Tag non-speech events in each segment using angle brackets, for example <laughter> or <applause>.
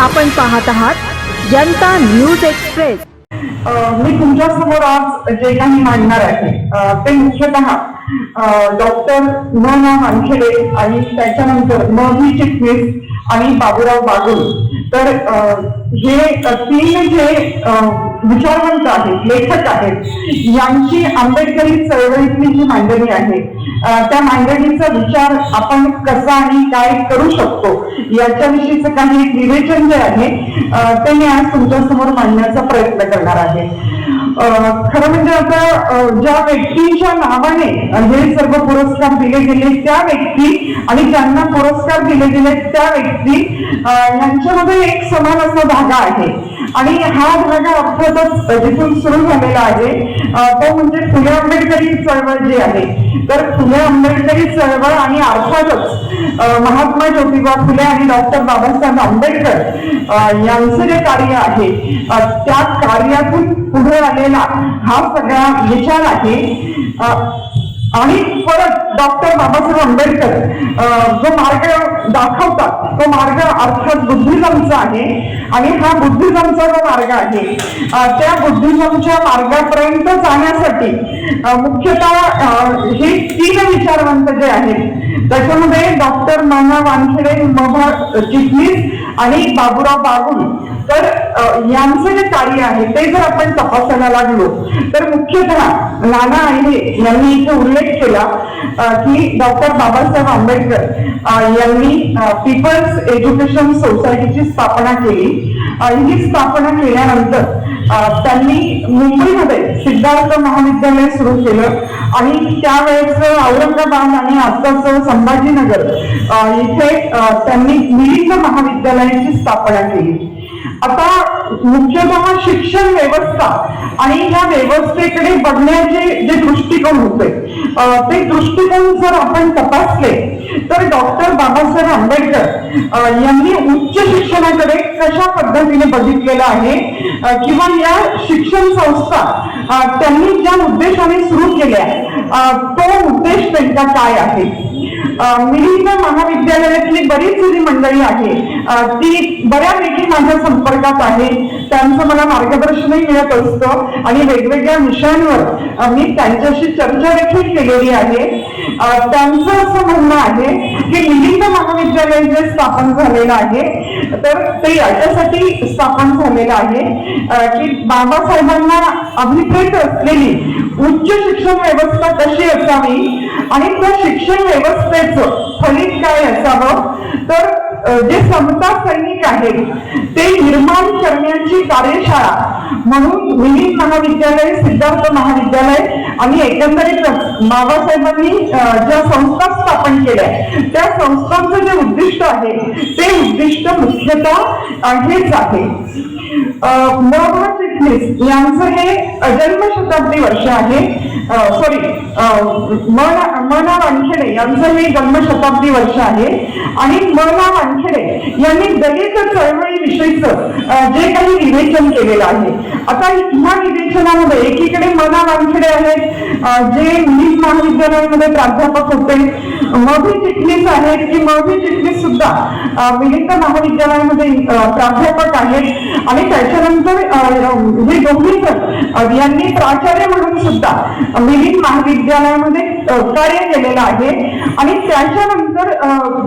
आपण पाहत आहात जनता न्यूज एक्सप्रेस. मी तुमच्यासमोर आज जे काही मांडणार आहे ते मुख्यतः डॉक्टर न ना वानखेडे आणि त्याच्यानंतर म ही चिटणीस आणि बाबूराव बागुल. तर हे तीन जे विचारवंत आहेत लेखक आहेत यांची आंबेडकरी चळवळीतली जी मांडणी आहे. त्या मांडणीचा विचार आपण कसा आणि काय करू शकतो याच्याविषयीचं काही विवेचन जे आहे ते मी आज तुमच्यासमोर मांडण्याचा प्रयत्न करणार आहे. खरं म्हणजे आता ज्या व्यक्तींच्या नावाने हे सर्व पुरस्कार दिले गेले त्या व्यक्ती आणि ज्यांना पुरस्कार दिले गेले त्या व्यक्ती यांच्यामध्ये एक समान असा धागा आहे. आणि हा धागा अर्थातच जिथून सुरू झालेला आहे तो म्हणजे फुले आंबेडकरी चळवळ जी आहे. तर फुले आंबेडकरी चळवळ आणि अर्थातच महात्मा ज्योतिबा फुले आणि डॉक्टर बाबासाहेब आंबेडकर यांचं जे कार्य आहे त्या कार्यातून पुढे आलेला हा सगळा विचार आहे. आणि परत डॉक्टर बाबासाहेब आंबेडकर जो मार्ग दाखवतात तो मार्ग अर्थात बुद्धिझमचा आहे. आणि हा बुद्धिझमचा जो मार्ग आहे त्या बुद्धिझमच्या मार्गापर्यंत जाण्यासाठी मुख्यतः हे तीन विचारवंत जे आहेत त्याच्यामध्ये डॉक्टर माना वानखेडे महा चिटणीस आणि बाबूराव बागुल तर यांचं जे कार्य आहे ते जर आपण तपासायला लागलो तर मुख्यतः नाना आईने यांनी इथे उल्लेख केला की डॉक्टर बाबासाहेब आंबेडकर यांनी पीपल्स एज्युकेशन सोसायटीची स्थापना केली. ही स्थापना केल्यानंतर त्यांनी मुंबईमध्ये सिद्धार्थ महाविद्यालय सुरू केलं. आणि त्यावेळेस औरंगाबाद आणि आत्ताच संभाजीनगर इथे त्यांनी मिलिंद महाविद्यालयाची स्थापना केली. आता मुख्यतः शिक्षण व्यवस्था आणि ह्या व्यवस्थेकडे बघण्याचे जे दृष्टिकोन होते ते दृष्टिकोन जर आपण तपासले तर डॉक्टर बाबासाहेब आंबेडकर यांनी उच्च शिक्षणाकडे कशा पद्धतीने बघितलेलं आहे किंवा या शिक्षण संस्था त्यांनी ज्या उद्देशाने सुरू केल्या तो उद्देश त्यांचा काय आहे? मिलिंद महाविद्यालयातली बरीच जुनी मंडळी आहे ती बऱ्यापैकी माझ्या संपर्कात आहे त्यांचं मला मार्गदर्शनही मिळत असतं आणि वेगवेगळ्या विषयांवर मी त्यांच्याशी चर्चा देखील केलेली आहे. त्यांचं असं म्हणणं आहे की मिलिंद महाविद्यालय जे स्थापन झालेलं आहे तर ते याच्यासाठी स्थापन झालेलं आहे की बाबासाहेबांना अभिप्रेत असलेली उच्च शिक्षण व्यवस्था कशी असावी आणि त्या शिक्षण व्यवस्थेचं फलित काय असावं? तर जे समता सैनिक आहेत ते निर्माण करण्याची कार्यशाळा म्हणून मिलिंद महाविद्यालय सिद्धार्थ महाविद्यालय आणि एकंदरीतच बाबासाहेबांनी ज्या संस्था स्थापन केल्या त्या संस्थांचं जे उद्दिष्ट आहे ते उद्दिष्ट मुख्यतः हेच आहे. मोहम्मद यांचं हे जन्मशताब्दी वर्ष आहे. सॉरी मना वानखेडे यांचं हे जन्मशताब्दी वर्ष आहे. आणि मना वानखेडे यांनी दलित चळवळीविषयीचं जे काही विवेचन केलेलं आहे. आता ह्या विवेचनामध्ये एकीकडे मना वानखेडे आहेत जे मुलीस महाविद्यालयामध्ये प्राध्यापक होते. मधी चिटणीस आहेत की मधी चिटणीस सुद्धा अ, महाविद्यालयामध्ये प्राध्यापक आहेत. आणि त्याच्यानंतर हे यांनी प्राचार्य म्हणून सुद्धा मिलिंद महाविद्यालयामध्ये कार्य केलेलं आहे. आणि त्याच्यानंतर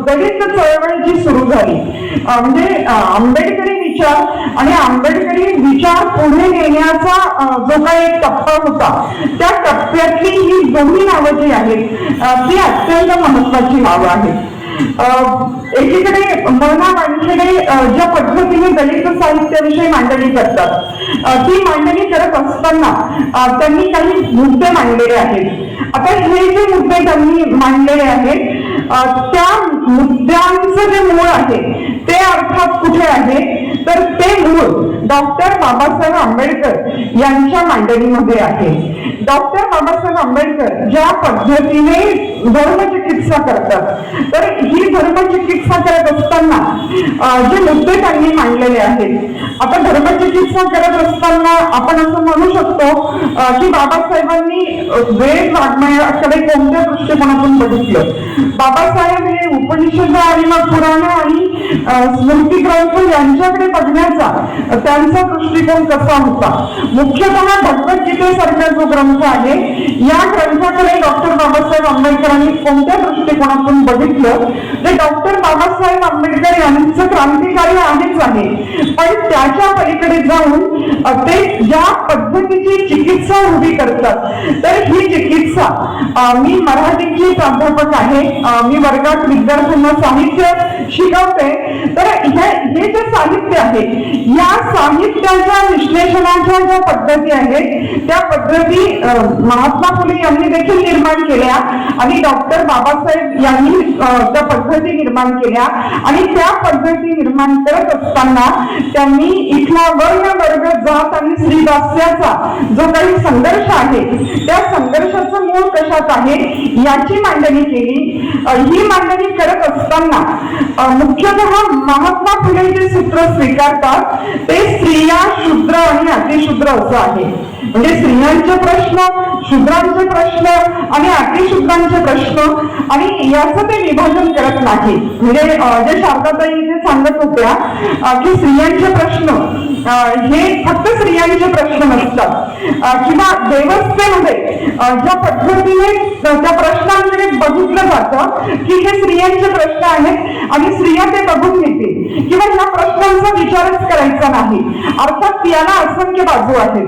दलित चळवळ जी सुरू झाली म्हणजे आंबेडकरी विचार आणि आंबेडकरी विचार पुढे नेण्याचा जो काही एक टप्पा होता त्या टप्प्यातली ही दोन्ही नावं जी आहेत ती अत्यंत महत्वाची नावं आहेत. एकीकडे मना वानखेडे ज्या पद्धतीने दलित साहित्याविषयी मांडणी करतात ती मांडणी करत असताना त्यांनी काही मुद्दे मांडलेले आहेत. आता हे जे मुद्दे त्यांनी मांडलेले आहेत त्या मुद्द्यांचं जे मूळ आहे ते अर्थात कुठे आहे? तर ते मूळ डॉक्टर बाबासाहेब आंबेडकर यांच्या मांडणीमध्ये आहे. डॉक्टर बाबासाहेब आंबेडकर ज्या पद्धतीने धर्मचिकित्सा करतात तर ही धर्मचिकित्सा करत असताना जे मुद्दे त्यांनी मांडलेले आहेत आता धर्मचिकित्सा करत असताना आपण असं म्हणू शकतो की बाबासाहेबांनी वेद वाङ्मयाकडे कोणत्या दृष्टिकोनातून बघितलं? बाबासाहेब हे उपनिषद आणि मग पुराण आणि स्मृती ग्रंथ यांच्याकडे बघण्याचा त्यांचा दृष्टिकोन कसा होता? मुख्यतः भगवद्गीतेसारखा जो ग्रंथ आहे. या ग्रंथाकडे डॉक्टर बाबासाहेब आंबेडकरांनी कोणत्या दृष्टिकोनातून बघितलं? ते डॉक्टर बाबासाहेब आंबेडकर यांचं क्रांतिकारी आहेच आहे. पण त्याच्या पलीकडे जाऊन ते ज्या पद्धतीची चिकित्सा उभी करतात तर ही चिकित्सा मी मराठीची प्राध्यापक आहे. मी वर्गात विद्यार्थ्यांना साहित्य शिकवते. तर हे हे जे साहित्य आहे या साहित्याच्या विश्लेषणाच्या ज्या पद्धती आहेत त्या पद्धती महात्मा फुले यांनी देखील निर्माण केल्या आणि डॉक्टर बाबासाहेब यांनी त्या पद्धती निर्माण केल्या. आणि त्या पद्धती निर्माण करत असताना त्यांनी इथला वर्ण वर्ग जात आणि स्त्रीदास्याचा जो काही संघर्ष आहे त्या संघर्षाचं मूळ कशात आहे याची मांडणी केली. ही मांडणी करत असताना मुख्यतः महात्मा फुले जे सूत्र स्वीकारतात ते स्त्रिया शूद्र आणि अतिशूद्र असं आहे. म्हणजे स्त्रियांचे प्रश्न शूद्रांचे प्रश्न आणि अतिशुद्रांचे प्रश्न. आणि याचं ते विभाजन करत नाही. म्हणजे जे शारदाताई जे सांगत होत्या की स्त्रियांचे प्रश्न. हे फक्त स्त्रियांचे प्रश्न नसतात. किंवा देवस्थेमध्ये ज्या पद्धतीने त्या प्रश्नांकडे बघितलं जातं की हे स्त्रियांचे प्रश्न आहेत आणि स्त्रिया ते बघून घेतील. किंवा या प्रश्नांचा विचारच करायचा नाही. अर्थात याला असंख्य बाजू आहेत.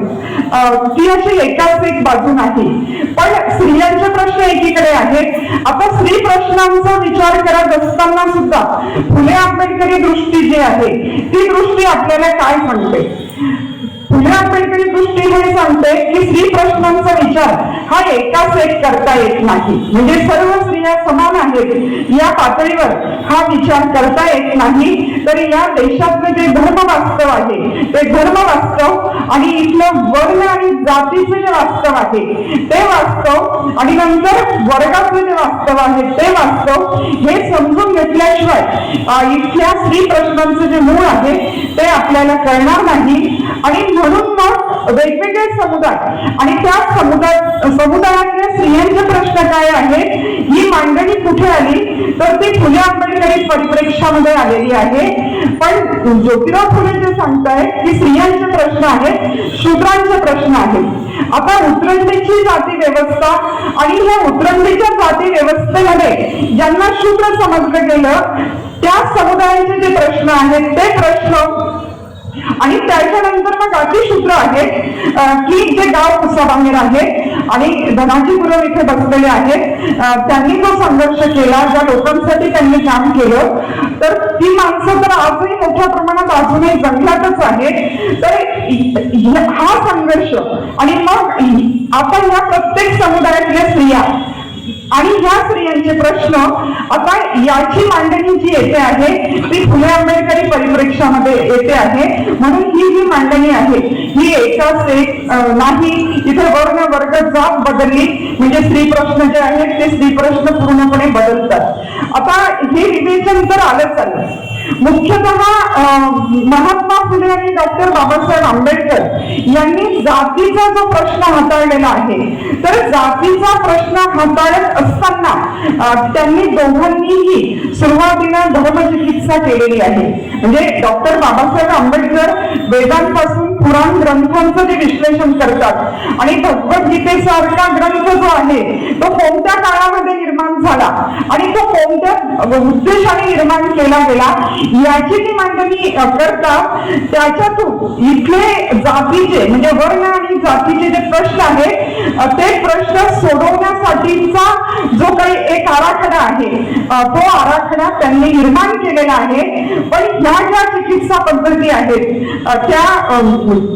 ती अशी एकाच एक बाजू नाही. पण स्त्रियांचे प्रश्न एकीकडे आहेत. आता स्त्री प्रश्नांचा विचार करत असताना सुद्धा फुले आंबेडकरी दृष्टी जी आहे ती दृष्टी आपल्याला काय सांगते फुले आंबेडकरी दृष्टी हे सांगते की स्त्री प्रश्नांचा विचार हा एकाच एक करता येत नाही. म्हणजे सर्व या समान आहेत या पातळीवर हा विचार करता येत नाही. तर या देशातलं जे धर्म वास्तव आहे ते धर्म वास्तव आणि इथलं वर्ण आणि जातीचं जे वास्तव आहे ते वास्तव आणि नंतर वर्गाचं जे वास्तव आहे ते वास्तव हे समजून घेतल्याशिवाय इथल्या स्त्री प्रश्नांचं जे मूळ आहे ते आपल्याला कळणार नाही. आणि म्हणून मग वेगवेगळे समुदाय. आणि त्या समुदाय समुदायातल्या स्त्रियांचे प्रश्न काय आहेत ही मांडणी कुठे आली? तर ती फुले आंबेडकरी परिप्रेक्षामध्ये आलेली आहे. पण ज्योतिराव फुले जे सांगतायत की स्त्रियांचे प्रश्न आहेत शूद्रांचे प्रश्न आहेत. आता उतरंडीची जाती व्यवस्था आणि ह्या उतरंडीच्या जाती व्यवस्थेमध्ये ज्यांना शूद्र समजलं गेलं त्या समुदायाचे जे प्रश्न आहेत ते प्रश्न त्याच्यानंतर सूत्र आहे की जे गाव कुसाबाहेर आहे आणि धनाजीपुरम इथे बसलेले आहेत. त्यांनी जो संघर्ष केला ज्या लोकांसाठी त्यांनी काम केलं तर ती माणसं तर आजही मोठ्या प्रमाणात अजूनही जंगलातच आहेत. तर हा संघर्ष आणि मग आपण ह्या प्रत्येक समुदायातल्या स्त्रिया आणि ह्या स्त्रियांचे प्रश्न आता याची मांडणी जी येते आहे ती फुले आंबेडकरी परिप्रेक्षामध्ये येते आहे. म्हणून ही जी मांडणी आहे ही एकाच एक नाही इथे वर्ण वर्ग जात बदलली. म्हणजे स्त्री प्रश्न जे आहेत ते स्त्री प्रश्न पूर्णपणे बदलतात. आता हे विवेचन तर आलंच आलं मुख्यतः महात्मा फुले आणि डॉक्टर बाबासाहेब आंबेडकर यांनी जातीचा जो प्रश्न हाताळलेला आहे तर जातीचा प्रश्न हाताळत असताना त्यांनी दोघांनीही सुरुवातीला धर्मचिकित्सा केलेली आहे. म्हणजे डॉक्टर बाबासाहेब आंबेडकर वेदांपासून पुराण ग्रंथांचं जे विश्लेषण करतात. आणि भगवद्गीतेसारखा ग्रंथ जो आहे तो कोणत्या काळामध्ये निर्माण झाला? आणि तो कोणत्या उद्देशाने निर्माण केला गेला? याची जी मांडणी करतात. त्याच्यातून इथले जातीचे म्हणजे वर्ण आणि जातीचे जे प्रश्न आहेत ते प्रश्न सोडवण्यासाठीचा जो काही एक आराखडा आहे तो आराखडा त्यांनी निर्माण केलेला आहे. पण ह्या ज्या चिकित्सा पद्धती आहेत त्या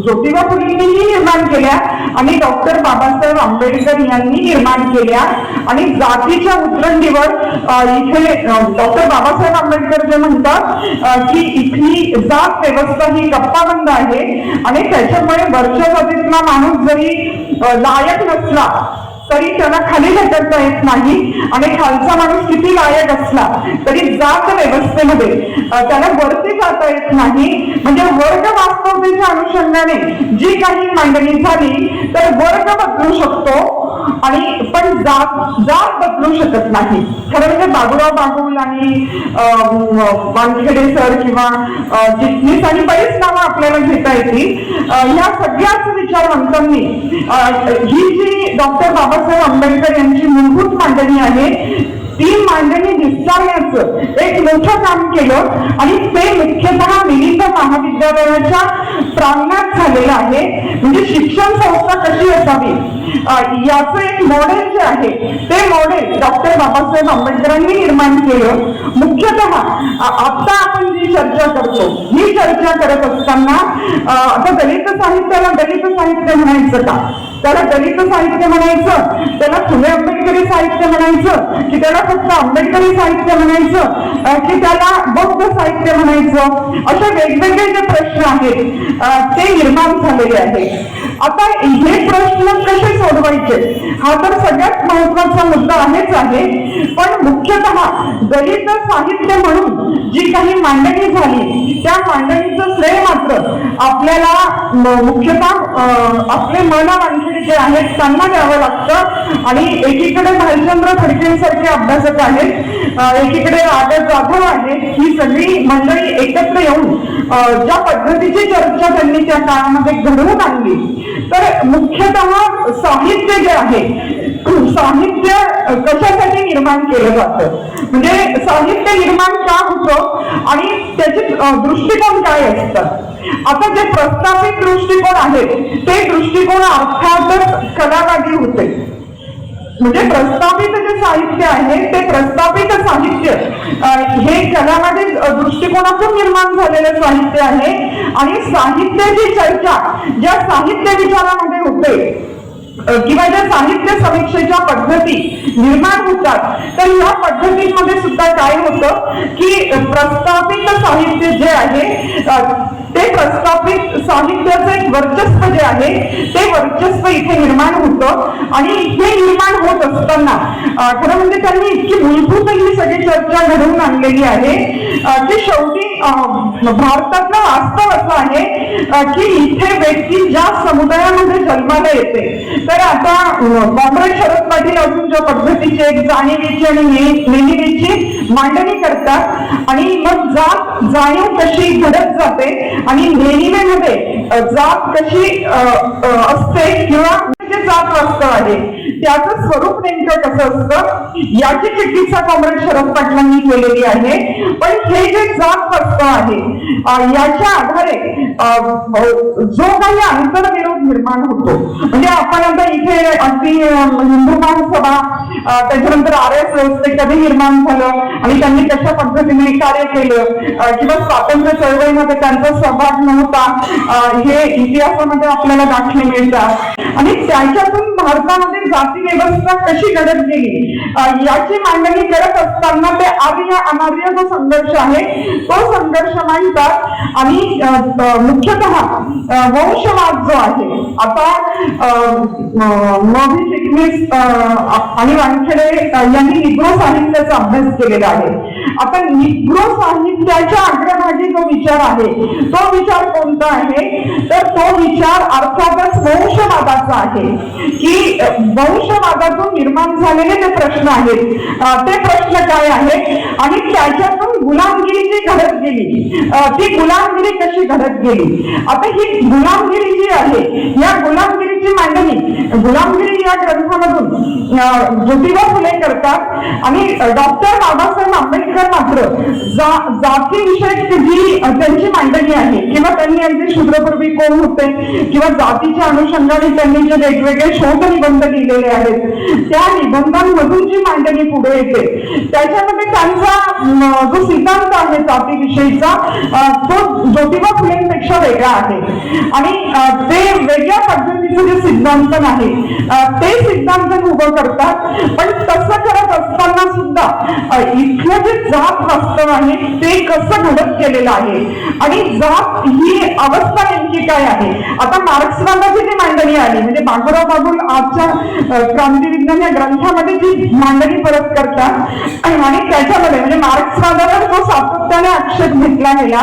ज्योतिबा फुलेंनीही निर्माण केल्या आणि डॉक्टर बाबासाहेब आंबेडकर यांनी निर्माण केल्या. आणि जातीच्या उतरंडीवर इथे डॉक्टर बाबासाहेब आंबेडकर जे म्हणतात की इथली जात व्यवस्था ही गप्पाबंद आहे. आणि त्याच्यामुळे वरच्या जातीतला माणूस जरी लायक लायक नसला तरी त्याला खाली ढकलता येत नाही. आणि खालचा माणूस किती लायक असला तरी जात व्यवस्थेमध्ये त्याला वरती जाता येत नाही. म्हणजे वर्ग वास्तवतेच्या अनुषंगाने जी काही मांडणी झाली तर वर्ग बदलू शकतो. आणि पण जात जात बदलू शकत नाही. खरं म्हणजे बाबूराव बागुल आणि वानखेडे सर किंवा चिटणीस आणि बरीच नावं आपल्याला घेता येतील या सगळ्याच विचारवंतांनी ही जी डॉक्टर बाबासाहेब आंबेडकर यांची मूलभूत मांडणी आहे ती मांडणी विस्तारण्याचं एक मोठं काम केलं आणि ते मुख्यतः मिलिंद महाविद्यालयाच्या प्रांगणात झालेलं आहे. म्हणजे शिक्षण संस्था कशी असावी? याचं एक मॉडेल डॉक्टर बाबासाहेब आंबेडकरांनी निर्माण केलं. मुख्यतः आता आपण जी चर्चा करतो ही चर्चा करत असताना आता दलित साहित्याला दलित साहित्य म्हणायचं का? त्याला दलित साहित्य म्हणायचं? त्याला फुले आंबेडकरी साहित्य म्हणायचं? की त्याला फक्त आंबेडकरी साहित्य म्हणायचं? की त्याला बौद्ध साहित्य म्हणायचं? असे वेगवेगळे जे प्रश्न आहेत ते निर्माण झालेले आहेत. आता हे प्रश्न कसे सोडवायचे? हा तर सगळ्यात महत्त्वाचा मुद्दा आहेच आहे. पण मुख्यतः दलित साहित्य म्हणून जी काही मांडणी झाली त्या मांडणीचं श्रेय मात्र आपल्याला मुख्यतः आपले मना वानखेडे जे आहेत त्यांना द्यावं लागतं. आणि एकीकडे भालचंद्र खडकेंसारखे अभ्यासक आहेत एकीकडे राजा जाधव आहेत ही सगळी मंडळी एकत्र येऊन ज्या पद्धतीची चर्चा त्यांनी त्या काळामध्ये घडवून आणली तर मुख्यतः साहित्य जे आहे साहित्य कशासाठी निर्माण केलं जातं? म्हणजे साहित्य निर्माण का होतं आणि त्याचे दृष्टिकोन काय असतात आता जे प्रस्थापित दृष्टिकोन आहेत ते दृष्टिकोन अर्थातच कलावादी होते. म्हणजे प्रस्थापित जे साहित्य आहे ते प्रस्थापित साहित्य हे जगामध्ये दृष्टिकोनातून निर्माण झालेलं साहित्य आहे. आणि साहित्याची चर्चा ज्या साहित्य विचारामध्ये होते किंवा ज्या साहित्य समीक्षेच्या पद्धती निर्माण होतात तर या पद्धतीमध्ये सुद्धा काय होतं की प्रस्थापित साहित्य जे आहे ते प्रस्थापित साहित्याचं एक वर्चस्व जे आहे ते वर्चस्व इथे निर्माण होतं. आणि हे निर्माण होत असताना खरं म्हणजे त्यांनी इतकी मूलभूत ही सगळी चर्चा घडवून आणलेली आहे की शेवटी भारतातलं वास्तव असं आहे की इथे व्यक्ती ज्या समुदायामध्ये जन्माला येते तर आता कॉम्रेड शरद पाटील अजून ज्या पद्धतीची एक जाणीवीची आणि नेहमीची मांडणी करतात आणि मग जात जाणीव कशी घडत जाते आणि नेहमीमध्ये जात कशी असते किंवा जे जात वास्तव आहे. त्याचं स्वरूप नेमकं कसं असतं? याची चिठ्ठीचा कॉम्रेड शरद पाटलांनी केलेली आहे. पण हे जे जात वास्तव आहे याच्या आधारे हो, जो काही आंतरविरोध निर्माण होतो म्हणजे आपण आता इथे अगदी हिंदू महासभा त्याच्यानंतर आर एस व्यवस्थे कधी निर्माण झालं आणि त्यांनी कशा पद्धतीने कार्य केलं किंवा स्वातंत्र्य चळवळीमध्ये त्यांचा सहभाग नव्हता हे इतिहासामध्ये आपल्याला दाखले मिळतात. आणि त्याच्यातून भारतामध्ये जात व्यवस्था कशी घडत गेली? याची मांडणी करत असताना ते आर्य अनार्य जो संघर्ष आहे तो संघर्ष मांडतात आणि मुख्यतः वंशवाद जो आहे आता मोदी चिटणीस आणि वानखेडे यांनी निग्रो साहित्याचा अभ्यास केलेला आहे. आता निग्रो साहित्याच्या अग्रभागी जो विचार आहे तो विचार कोणता आहे? तर तो विचार अर्थातच वंशवादाचा आहे. की वंश वंशवादातून निर्माण झालेले जे प्रश्न आहेत ते प्रश्न काय आहेत? आणि त्याच्यातून गुलामगिरी जी घडत गेली ती गुलामगिरी कशी घडत गेली? आता ही गुलामगिरी जी आहे या गुलामगिरीची मांडणी गुलामगिरी या ग्रंथामधून ज्योतिबा फुले करतात. आणि डॉक्टर बाबासाहेब आंबेडकर मात्र जा- जातीविषयक जी त्यांची मांडणी आहे किंवा त्यांनी अगदी शूद्रपूर्वी कोण होते किंवा जातीच्या अनुषंगाने त्यांनी जे वेगवेगळे शोध निबंध लिहिलेले आहेत त्या निबंधांमधून जी मांडणी पुढे येते त्याच्यामध्ये त्यांचा जो सिद्धांत आहे जातीविषयीचा विषयीचा तो ज्योतिबा फुलेंपेक्षा वेगळा आहे. आणि ते वेगळ्या पद्धतीचे जे सिद्धांत आहे ते सिद्धांत उभं करतात पण तसं करत असताना सुद्धा इथलं जे जात वास्तव आहे ते कसं घडत गेलेलं आहे? आणि जात ही अवस्था नेमकी काय आहे? आता मार्क्सवादाची जी मांडणी आली म्हणजे बाबुराव बाबुल आजच्या क्रांती विज्ञान या ग्रंथामध्ये जी मांडणी परत करतात आणि त्याच्यामध्ये म्हणजे मार्क्सवादावर जो सातत्याने आक्षेप घेतला गेला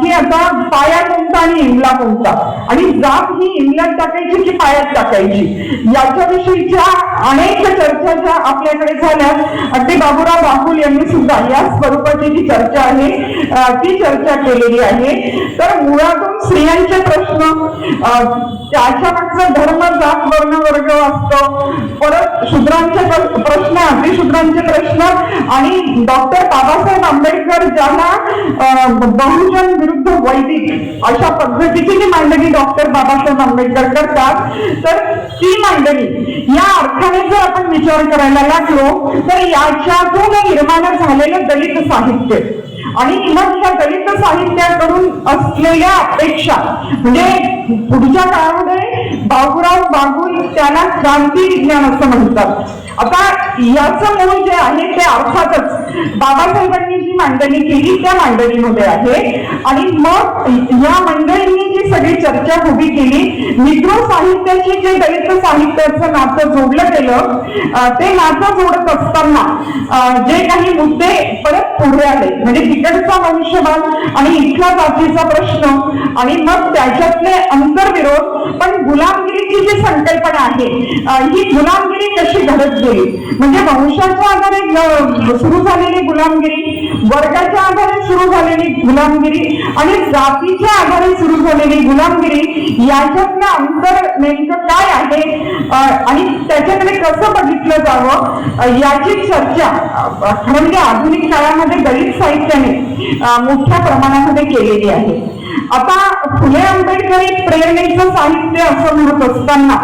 की आता पाया कोणता आणि इमला कोणता? आणि जात ही इमल्यात टाकायची की पायात टाकायची? याच्याविषयीच्या अनेक चर्चा ज्या आपल्याकडे झाल्या अगदी बाबूराव राहुल यांनी सुद्धा या स्वरूपाची जी चर्चा आहे ती चर्चा केलेली आहे. तर मुळातून स्त्रियांचे प्रश्न अं, मागचा धर्म जात वर्ण वर्ग असतो. परत शूद्रांचे प्रश्न अतिशूद्रांचे प्रश्न आणि डॉक्टर बाबासाहेब आंबेडकर ज्याला बहुजन विरुद्ध वैदिक अशा पद्धतीची जी मांडणी डॉक्टर बाबासाहेब आंबेडकर करतात तर ती मांडणी या अर्थाने जर आपण विचार करायला लागलो तर याच्यातून निर्माण झालेलं दलित साहित्य. आणि मग ह्या दलित साहित्याकडून असलेल्या अपेक्षा म्हणजे पुढच्या काळामध्ये बाबूराव बागुल त्याला क्रांती विज्ञान असं म्हणतात. आता याचं मूळ जे आहे ते अर्थातच बाबासाहेबांनी मांडणी केली त्या मांडणीमध्ये आहे. आणि मग या मंडळींनी जी सगळी चर्चा उभी केली निग्रो साहित्याची जे दलित साहित्याचं नातं जोडलं गेलं ते नातं जोडत असताना जे काही मुद्दे परत पुढे आले म्हणजे तिकडचा वंशवाद आणि इथला जातीचा प्रश्न आणि मग त्याच्यातले अंतर्विरोध पण गुलामगिरीची जी संकल्पना आहे ही गुलामगिरी कशी घडत गेली? म्हणजे वंशाच्या आधारे सुरू झालेली गुलामगिरी वर्गाच्या आधारे सुरू झालेली गुलामगिरी आणि जातीच्या आधारे सुरू झालेली गुलामगिरी याच्यातलं अंतर नेमकं काय आहे? आणि त्याच्याकडे कसं बघितलं जावं? याची चर्चा खरं म्हणजे आधुनिक काळामध्ये दलित साहित्याने मोठ्या प्रमाणामध्ये केलेली आहे. आता फुले आंबेडकरी प्रेरणेचं साहित्य असं म्हणत असताना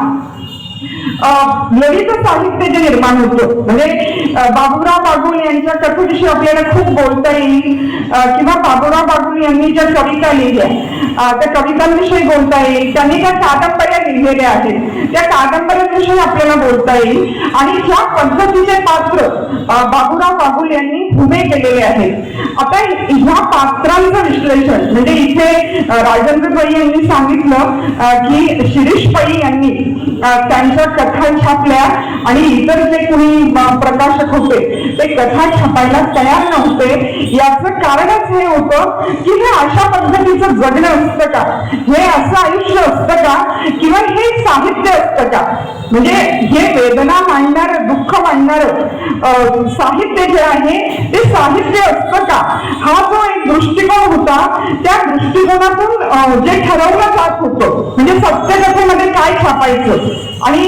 ललित साहित्य जे निर्माण होतं म्हणजे बाबुराव बागुल यांच्या कथेविषयी आपल्याला खूप बोलता येईल किंवा बाबुराव बागुल यांनी ज्या कविता लिहिल्या त्या कवितांविषयी बोलता येईल त्यांनी त्या कादंबऱ्या लिहिलेल्या आहेत. त्या कादंबऱ्यांविषयी आपल्याला बोलता येईल. आणि ह्या पद्धतीचे पात्र बाबूराव बागुल यांनी उभे केलेले आहेत. आता ह्या पात्रांचं विश्लेषण म्हणजे इथे राजेंद्र पै यांनी सांगितलं की शिरीष पै यांनी त्यांच्या कथा छापल्या आणि इतर जे कोणी प्रकाशक होते ते कथा छापायला तयार नव्हते. याचं कारणच हे होतं की हे अशा पद्धतीचं जगणं असतं का? हे असं आयुष्य असतं का? किंवा हे साहित्य असतं का? म्हणजे हे वेदना मांडणार दुःख मांडणार साहित्य जे आहे ते साहित्य असतं का? हा जो एक दृष्टिकोन होता त्या दृष्टिकोनातून जे ठरवलं जात होतं म्हणजे सत्यकथेमध्ये काय छापायचं? आणि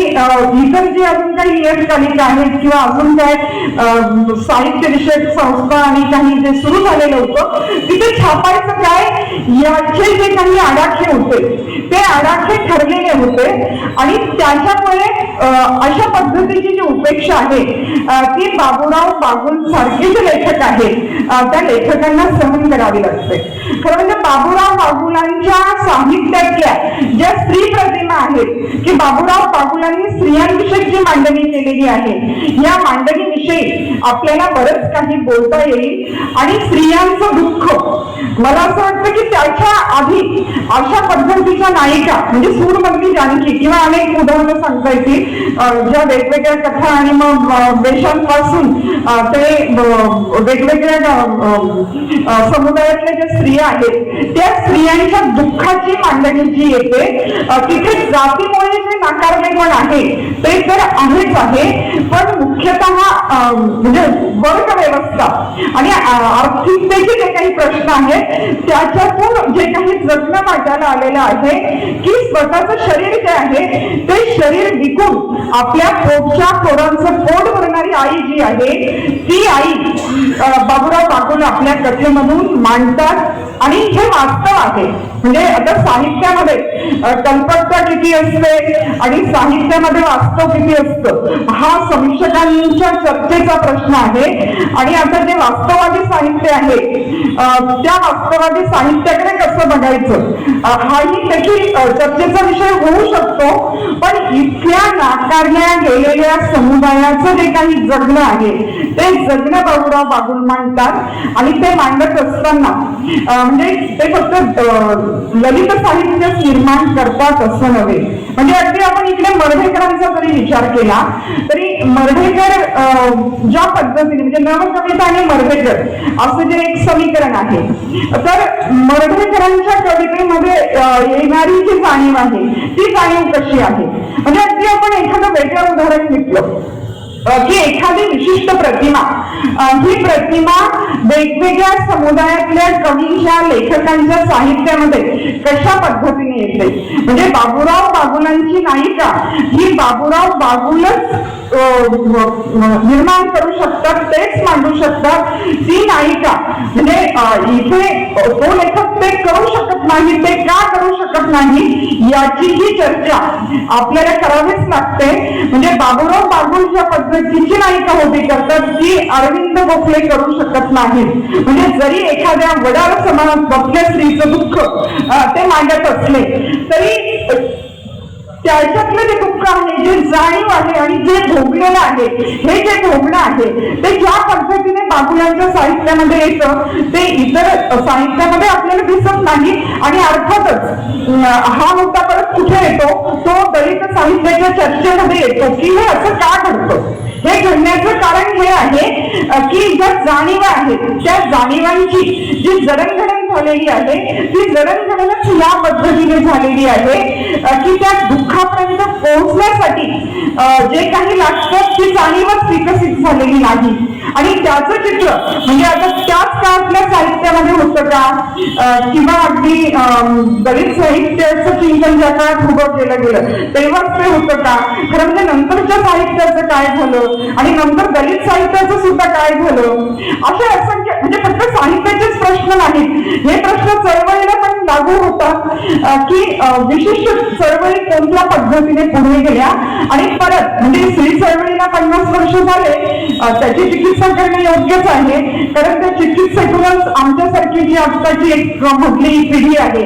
इतर जे अजून काही नियतकालिका आहेत किंवा अजून काय साहित्य विषयक संस्था आणि काही जे सुरू झालेलं होतं तिथे छापायचं काय? याचे जे काही आडाखे होते ते आडाखे ठरलेले होते. आणि त्याच्यामुळे अशा पद्धतीची जी उपेक्षा आहे ती बाबूराव बागुल सारखे जे लेखक आहेत त्या लेखकांना सहन करावी लागते. खरं म्हणजे बाबूराव बागुलांच्या साहित्यातल्या ज्या स्त्री प्रतिमा आहेत की बाबूराव बागुलांनी स्त्रियांविषयी जी मांडणी केलेली आहे. या मांडणीविषयी आपल्याला बरंच काही बोलता येईल आणि स्त्रियांचं दुःख. मला असं वाटतं की त्याच्या आधी अशा पद्धतीच्या नायिका म्हणजे सूरमधली जानकी किंवा अनेक उदाहरणं सांगता येतील ज्या वेगवेगळ्या कथा आणि मग अं, वेशांपासून ते वेगवेगळ्या समुदायातल्या ज्या स्त्रिया आहेत त्या स्त्रियांच्या दुःखाची मांडणी जी येते तिथे जातीमुळे जे पण आहे. ते तर आहेच आहे पण मुख्यतः म्हणजे वर्ग व्यवस्था आणि आर्थिकतेचे जे काही प्रश्न आहेत त्याच्यातून जे काही जगणं वाटायला आलेलं आहे की स्वतःचं शरीर जे आहे ते शरीर विकून आपल्या पोटच्या पोरांचं पोट भरणारी आई जी आहे ती आई बाबुराव बाबूराव बागुल आपल्या कथेमधून मांडतात आणि हे वास्तव आहे. म्हणजे आता साहित्यामध्ये कल्पकता किती असते आणि साहित्यामध्ये वास्तव किती असतं? हा समीक्षकांच्या चर्चेचा प्रश्न आहे. आणि आता जे वास्तववादी साहित्य आहे त्या वास्तववादी साहित्याकडे कसं बघायचं? हाही देखील चर्चेचा विषय होऊ शकतो पण इथल्या नाकारल्या गेलेल्या समुदायाचं जे काही जगणं आहे ते जगणं बाबूराव बागुल मांडतात. आणि ते मांडत असताना म्हणजे ते फक्त ललित साहित्यच निर्माण करतात असं नव्हे. म्हणजे अगदी आपण इकडे मर्ढेकरांचा जरी विचार केला तरी मर्ढेकर ज्या पद्धतीने म्हणजे नवकविता आणि मर्ढेकर असं जे एक समीकरण आहे तर मर्ढेकरांच्या कवितेमध्ये येणारी जी जाणीव आहे ती जाणीव कशी आहे? म्हणजे अगदी आपण एखादं वेगळं उदाहरण घेतलं की एखादी विशिष्ट प्रतिमा ही प्रतिमा वेगवेगळ्या समुदायातल्या कवींच्या लेखकांच्या साहित्यामध्ये कशा पद्धतीने येते? म्हणजे बाबूराव बागुलांची नायिका ही बाबूराव बागुलच निर्माण करू शकतात तेच मांडू शकतात. ती नायिका म्हणजे इथे तो लेखक ते करू शकत नाही ते का करू शकत नाही याची ही चर्चा आपल्याला करावीच लागते. म्हणजे बाबूराव बागुल ज्या पद्धतीची नायिका होती करतात ती अरविंद गोखले करू शकत नाहीत. म्हणजे जरी एखाद्या वडार समाजात बघल्या स्त्रीचं दुःख ते मांडत असले तरी त्याच्यातलं जे दुःख आहे जे जाणीव आहे आणि जे भोगलेलं आहे हे जे भोगणं आहे ते ज्या पद्धतीने बाबुलांच्या साहित्यामध्ये येतं ते इतर साहित्यामध्ये आपल्याला दिसत नाही आणि अर्थातच अं, हा मुद्दा परत कुठे येतो तो दलित चर्चेमध्ये येतो की हे असं का घडतं? हे घडण्याचं कारण हे आहे की ज्या जाणीवा आहेत त्या जाणीवांची जी जडणघडण झालेली आहे ती जडणघडणच या पद्धतीने झालेली आहे की त्या दुःखापर्यंत पोहोचण्यासाठी जे काही लागतं ती जाणीवच विकसित झालेली नाही. आणि त्याचं चित्र म्हणजे आता त्याच काळातल्या साहित्यामध्ये होतं का? किंवा अगदी दलित साहित्याचं चिंतन ज्या काळात उभं केलं गेलं तेव्हाच ते होतं का? खरं म्हणजे नंतरच्या साहित्याचं काय झालं? आणि नंतर दलित साहित्याचं सुद्धा काय झालं? अशा असंख्य म्हणजे फक्त साहित्याचेच प्रश्न नाहीत. हे प्रश्न चळवळीला पण लागू होतात. की विशिष्ट चळवळी कोणत्या पद्धतीने पुढे गेल्या? आणि परत म्हणजे स्त्री चळवळीला पन्नास वर्ष झाले अं, त्याची चिकित्सा करणे योग्यच आहे. कारण त्या चिकित्सेतूनच आमच्यासारखी जी आत्ताची एक मधली पिढी आहे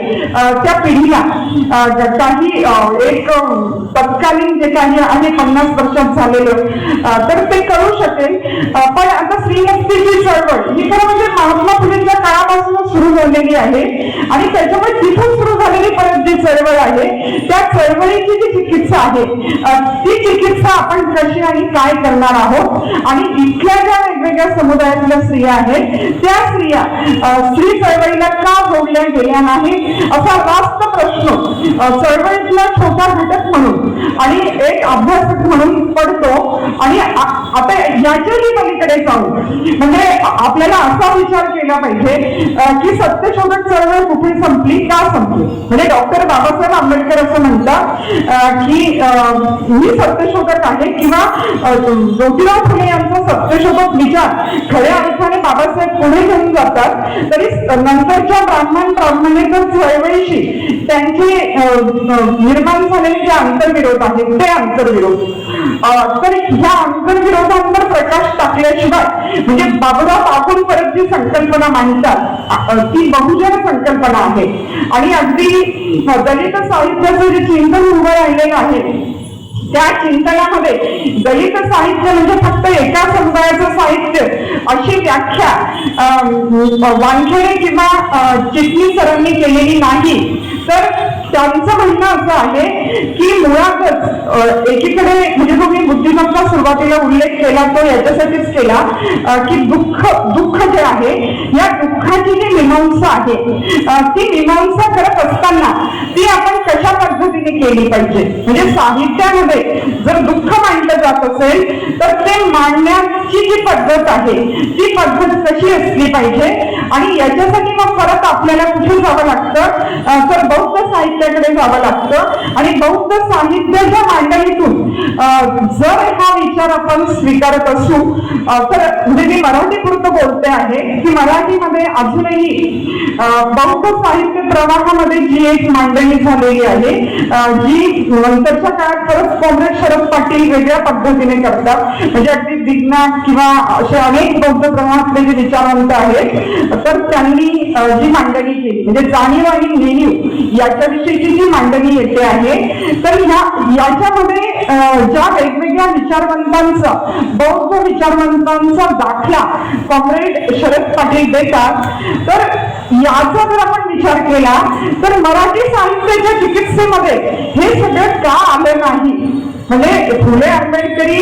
त्या पिढीला काही एक तत्कालीन जे काही आहे पन्नास वर्षात झालेलं तर ते करू शकेल. पण आता श्रीमुक्तीची चळवळ ही खरं म्हणजे महात्मा फुलेंच्या काळापासून सुरू झालेली आहे. आणि त्याच्यामुळे तिथून सुरू झालेली परत जी चळवळ आहे त्या चळवळीची जी चिकित्सा आहे ती चिकित्सा आपण कशी आणि काय करणार आहोत आणि इथल्या ज्या वेगवेगळ्या समुदायातल्या स्त्रिया आहेत त्या स्त्रिया स्त्री चळवळीला का जोडल्या गेल्या नाहीत असा रास्त प्रश्न अं, चळवळीतला छोटा घटक म्हणून आणि एक अभ्यासक म्हणून पडतो. आणि आता याच्याही पलीकडे जाऊ. म्हणजे आपल्याला असा विचार केला पाहिजे की सत्यशोधक चळवळ कुठे संपली का संपली? म्हणजे डॉक्टर बाबासाहेब आंबेडकर असं म्हणतात की मी सत्यशोधक आहे किंवा ज्योतिराव फुले यांचा सत्यशोधक विचार खऱ्या अर्थाने बाबासाहेब पुढे घेऊन जातात. तरी नंतरच्या ब्राह्मण ब्राह्मणेतर चळवळीशी त्यांची म्हणजे, अं, निर्माण झालेले जे आंतरविरोध आहेत ते आंतरविरोध तर ह्या आंतरविरोधांवर प्रकाश टाकल्याशिवाय म्हणजे बाबुराव आपण परत जी संकल्पना मांडतात ती बहुजन संकल्पना आहे. आणि अगदी दलित साहित्याचं जे चिंतन उभं राहिलेलं आहे त्या चिंतनामध्ये दलित साहित्य म्हणजे फक्त एका समुदायाचं साहित्य अशी व्याख्या अं, वानखेडे किंवा चिटणी सरांनी केलेली नाही. तर त्यांचं म्हणणं असं आहे की मुळातच एकीकडे म्हणजे तुम्ही बुद्धिमत्ता सुरुवातीला उल्लेख केला तो याच्यासाठीच केला की दुःख दुःख जे आहे या दुःखाची जी मीमांसा आहे ती मीमांसा करत असताना ती आपण कशा पद्धतीने केली पाहिजे? म्हणजे साहित्यामध्ये जर दुःख मांडलं जात असेल तर ते मांडण्याची जी पद्धत आहे ती पद्धत कशी असली पाहिजे? आणि याच्यासाठी मग परत आपल्याला कुठे जावं लागतं? तर बौद्ध साहित्याकडे जावं लागतं. आणि बौद्ध साहित्याच्या मांडणीतून जर हा विचार आपण स्वीकारत असू तर म्हणजे मी मराठीपुरतं बोलते आहे की मराठीमध्ये अजूनही बौद्ध साहित्य प्रवाहामध्ये जी एक मांडणी झालेली आहे जी नंतरच्या काळात परत कॉम्रेड शरद पाटील वेगळ्या पद्धतीने करतात. म्हणजे अगदी विज्ञान किंवा असे अनेक बौद्ध प्रवाहातले जे विचारवंत आहेत तर त्यांनी जी मांडणी केली म्हणजे जाणीव आणि नेणीव याच्याविषयीची जी मांडणी येते आहे तर ह्या याच्यामध्ये ज्या वेगवेगळ्या विचारवंतांचा बौद्ध विचारवंतांचा दाखला कॉम्रेड शरद पाटील देतात तर याचा जर आपण विचार केला तर मराठी साहित्याच्या चिकित्सेमध्ये हे सगळं का आलं नाही? म्हणजे फुले आंबेडकरी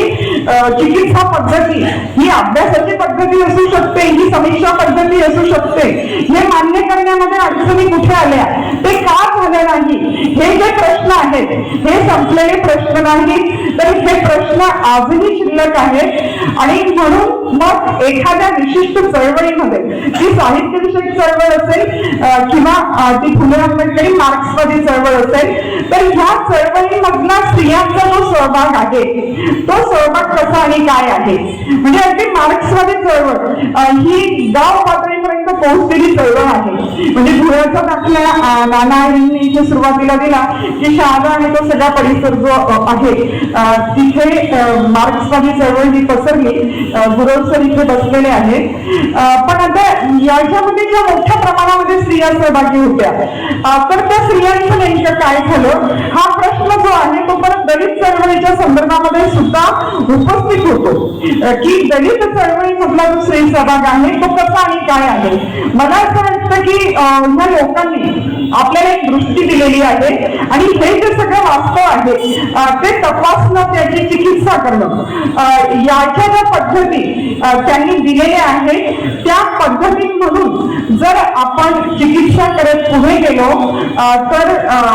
चिकित्सा पद्धती ही अभ्यासाची पद्धती असू शकते ही समीक्षा पद्धती असू शकते. हे मान्य करण्यामध्ये अडचणी कुठे आल्या? ते का झालं नाही? हे जे प्रश्न आहेत हे संपलेले प्रश्न नाही. तर हे प्रश्न आजही शिल्लक आहेत. आणि म्हणून मग एखाद्या विशिष्ट चळवळीमध्ये ती साहित्यविषयक चळवळ असेल किंवा ती फुले आंबेडकरी मार्क्सवादी चळवळ असेल तर ह्या चळवळीमधला स्त्रियांचा जो सहभाग आहे. तो सहभाग कसा आणि काय आहे? म्हणजे अगदी मार्क्सवादी चळवळ. ही गाव पातळीपर्यंत पोहोचलेली चळवळ आहे. म्हणजे धुळ्याचा दाखला अं, नाना यांनी सुरुवातीला दिला की शहादा आणि तो सगळा परिसर जो आहे तिथे मार्क्सवादी चळवळ ही पसरली. अं, इथे बसलेले आहे पण आता याच्यामध्ये ज्या मोठ्या प्रमाणामध्ये स्त्रिया सहभागी होत्या तर त्या स्त्रियांचं नेमकं काय झालं? हा प्रश्न जो आहे तो परत दलित चळवळ चळवळीच्या संदर्भामध्ये सुद्धा उपस्थित होतो. की दलित चळवळीमधला जो स्त्री सहभाग आहे तो कसा आणि काय आहे? मला असं वाटतं की ह्या लोकांनी आपल्याला एक दृष्टी दिलेली आहे आणि हे जे सगळं वास्तव आहे ते तपासणं त्याची चिकित्सा करणं याच्या ज्या पद्धती त्यांनी दिलेल्या आहेत त्या पद्धती जर आपण चिकित्सा करत पुढे गेलो तर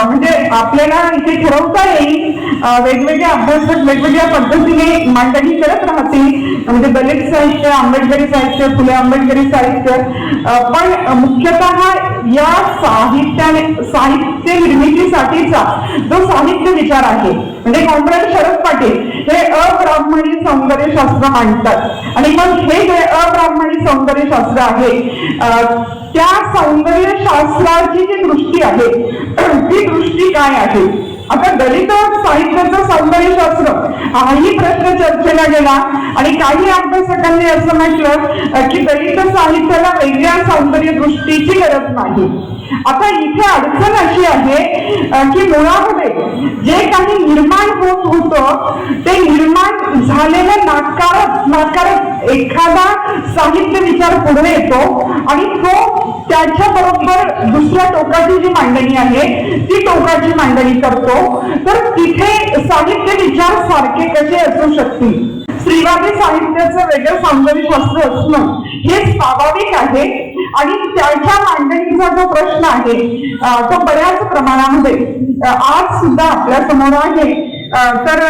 म्हणजे आपल्याला इथे ठरवता येईल वेगवेगळ्या वेगवेगळे वेगवेगळ्या पद्धतीने मांडणी करत राहते. म्हणजे दलित साहित्य आंबेडकरी साहित्य फुले आंबेडकरी साहित्य. पण मुख्यतः या साहित्याने साहित्य निर्मितीसाठीचा जो साहित्य विचार आहे म्हणजे कॉम्रेड शरद पाटील हे अब्राह्मणी सौंदर्य शास्त्र मांडतात. आणि मग हे जे अब्राह्मणी सौंदर्य शास्त्र आहे त्या सौंदर्य शास्त्राची जी दृष्टी आहे <clears throat> ती दृष्टी काय आहे? आता दलित साहित्याचं सौंदर्यशास्त्र हाही प्रश्न चर्चेला गेला. आणि काही अभ्यासकांनी असं म्हटलं की दलित साहित्याला वेगळ्या सौंदर्य दृष्टीची गरज नाही. आता इथे अडचण अशी आहे की मुळामध्ये जे काही निर्माण होत होतं ते निर्माण झालेलं नाकारत नाकारत एखादा साहित्य विचार पुढे येतो. आणि तो त्याच्या बरोबर दुसऱ्या टोकाची जी मांडणी आहे ती टोकाची मांडणी करतो. तर तिथे साहित्य विचार सारखे कसे असू शकतील? स्त्रीवादी साहित्याचं वेगळं सौंदर्यशास्त्र असणं हे स्वाभाविक आहे. आणि त्याच्या मांडणीचा जो प्रश्न आहे तो बऱ्याच प्रमाणामध्ये आज सुद्धा आपल्यासमोर आहे. तर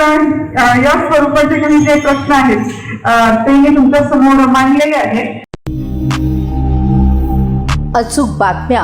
या स्वरूपाचे काही जे प्रश्न आहेत ते मी तुमच्यासमोर मांडलेले आहेत. अचूक बातम्या